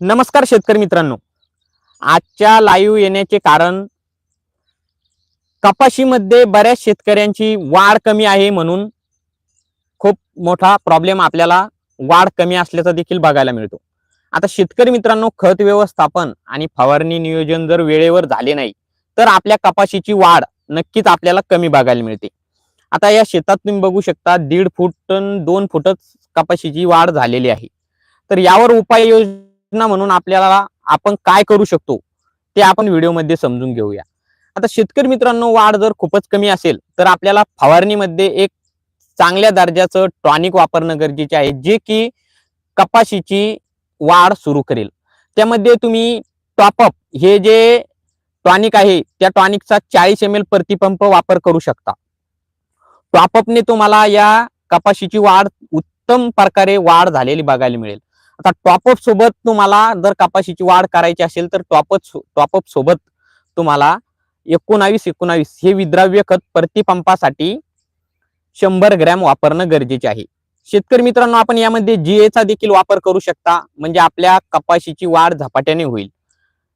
नमस्कार शेतकरी मित्रांनो. आजच्या लाईव्ह येण्याचे कारण कपाशीमध्ये बऱ्याच शेतकऱ्यांची वाढ कमी आहे म्हणून खूप मोठा प्रॉब्लेम आपल्याला वाढ कमी असल्याचा देखील बघायला मिळतो. आता शेतकरी मित्रांनो खत व्यवस्थापन आणि फवारणी नियोजन जर वेळेवर झाले नाही तर आपल्या कपाशीची वाढ नक्कीच आपल्याला कमी बघायला मिळते. आता या शेतात तुम्ही बघू शकता दीड फूट दोन फुटच कपाशीची वाढ झालेली आहे. तर यावर उपाययोजना म्हणून आपल्याला आपण काय करू शकतो ते आपण व्हिडिओमध्ये समजून घेऊया. आता शेतकरी मित्रांनो वाढ जर खूपच कमी असेल तर आपल्याला फवारणीमध्ये एक चांगल्या दर्जाचं टॉनिक वापरणं गरजेचे आहे जे की कपाशीची वाढ सुरू करेल. त्यामध्ये तुम्ही टॉपअप हे जे टॉनिक आहे त्या टॉनिकचा चाळीस एम एल प्रतिपंप वापर करू शकता. टॉपअपने तुम्हाला या कपाशीची वाढ उत्तम प्रकारे वाढ झालेली बघायला मिळेल. आता टॉपअप सोबत तुम्हाला जर कपाशीची वाढ करायची असेल तर टॉपअप टॉपअप सोबत तुम्हाला एकोणावीस एकोणावीस हे विद्राव्य खत प्रतिपंपासाठी शंभर ग्रॅम वापरणं गरजेचे आहे. शेतकरी मित्रांनो आपण यामध्ये जीए चा देखील वापर करू शकता. म्हणजे आपल्या कपाशीची वाढ झपाट्याने होईल.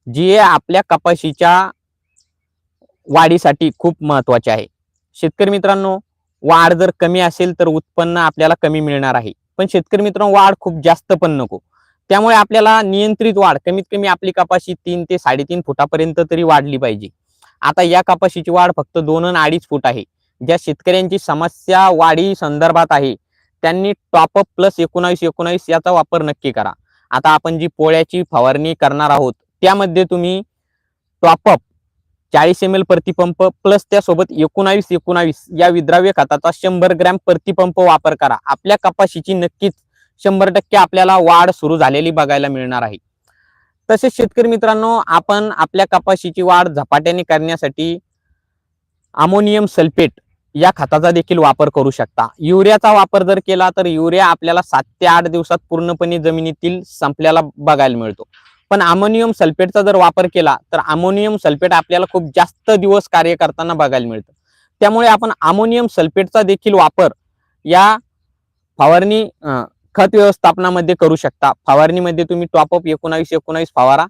जीए आपल्या कपाशीच्या वाढीसाठी खूप महत्त्वाचे आहे. शेतकरी मित्रांनो वाढ जर कमी असेल तर उत्पन्न आपल्याला कमी मिळणार आहे. पण शेतकरी मित्रांनो वाढ खूप जास्त पण नको. त्यामुळे आपल्याला नियंत्रित वाढ कमीत कमी आपली कपाशी तीन ते साडेतीन फुटापर्यंत तरी वाढली पाहिजे. आता या कपाशीची वाढ फक्त दोन आणि अडीच फूट आहे. ज्या शेतकऱ्यांची समस्या वाढी संदर्भात आहे त्यांनी टॉपअप प्लस एकोणावीस एकोणावीस याचा वापर नक्की करा. आता आपण जी पोळ्याची फवारणी करणार आहोत त्यामध्ये तुम्ही टॉपअप चाळीस एम एल प्रतिपंप प्लस त्यासोबत एकोणावीस एकोणावीस या विद्राव्य खताचा शंभर ग्रॅम प्रतिपंप वापर करा. आपल्या कपाशीची नक्कीच शंभर टक्के आपल्याला वाढ सुरू झालेली बघायला मिळणार आहे. तसेच शेतकरी मित्रांनो आपण आपल्या कपाशीची वाढ झपाट्याने करण्यासाठी अमोनियम सल्फेट या खताचा देखील वापर करू शकता. युरियाचा वापर जर केला तर युरिया आपल्याला सात ते आठ दिवसात पूर्णपणे जमिनीतील संपल्याला बघायला मिळतो. पण अमोनियम सल्फेटचा जर वापर केला तर अमोनियम सल्फेट आपल्याला खूप जास्त दिवस कार्य करताना बघायला मिळतं. त्यामुळे आपण अमोनियम सल्फेटचा देखील वापर या फवारणी खत व्यवस्थापनामध्ये करू शकता. फवारणीमध्ये तुम्ही टॉपअप एकोणावीस एकोणावीस फवारा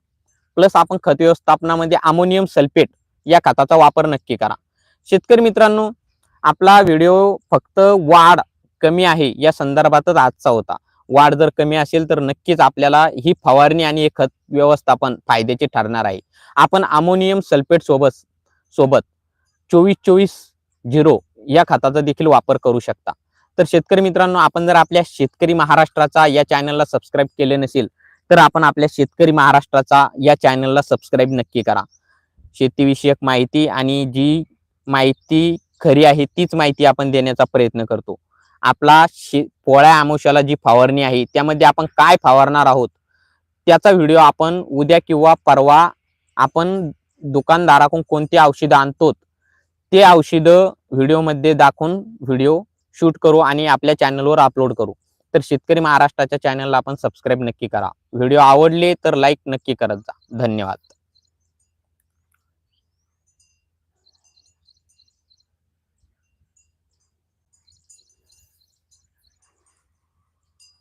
प्लस आपण खत व्यवस्थापनामध्ये अमोनियम सल्फेट या खताचा वापर नक्की करा. शेतकरी मित्रांनो आपला व्हिडिओ फक्त वाढ कमी आहे या संदर्भातच आजचा होता. वाढ जर कमी असेल तर नक्कीच आपल्याला ही फवारणी आणि हे खत व्यवस्थापन फायद्याचे ठरणार आहे. आपण अमोनियम सल्फेट सोबत सोबत चोवीस चोवीस झिरो या खताचा देखील वापर करू शकता. तर शेतकरी मित्रांनो आपण जर आपल्या शेतकरी महाराष्ट्राचा या चॅनलला सबस्क्राईब केले नसेल तर आपण आपल्या शेतकरी महाराष्ट्राचा या चॅनलला सबस्क्राईब नक्की करा. शेतीविषयक माहिती आणि जी माहिती खरी आहे तीच माहिती आपण देण्याचा प्रयत्न करतो. आपला शे पोळ्या आमुष्याला जी फवारणी आहे त्यामध्ये आपण काय फवारणार आहोत? त्याचा व्हिडिओ आपण उद्या किंवा परवा आपण दुकानदाराकडून कोणती औषधं आणतो ते औषधं व्हिडिओमध्ये दाखवून व्हिडिओ शूट करू आणि आपल्या चॅनलवर अपलोड करू. तर शेतकरी महाराष्ट्राच्या चॅनलला आपण सबस्क्राईब नक्की करा. व्हिडिओ आवडले तर लाईक नक्की करत जा. धन्यवाद.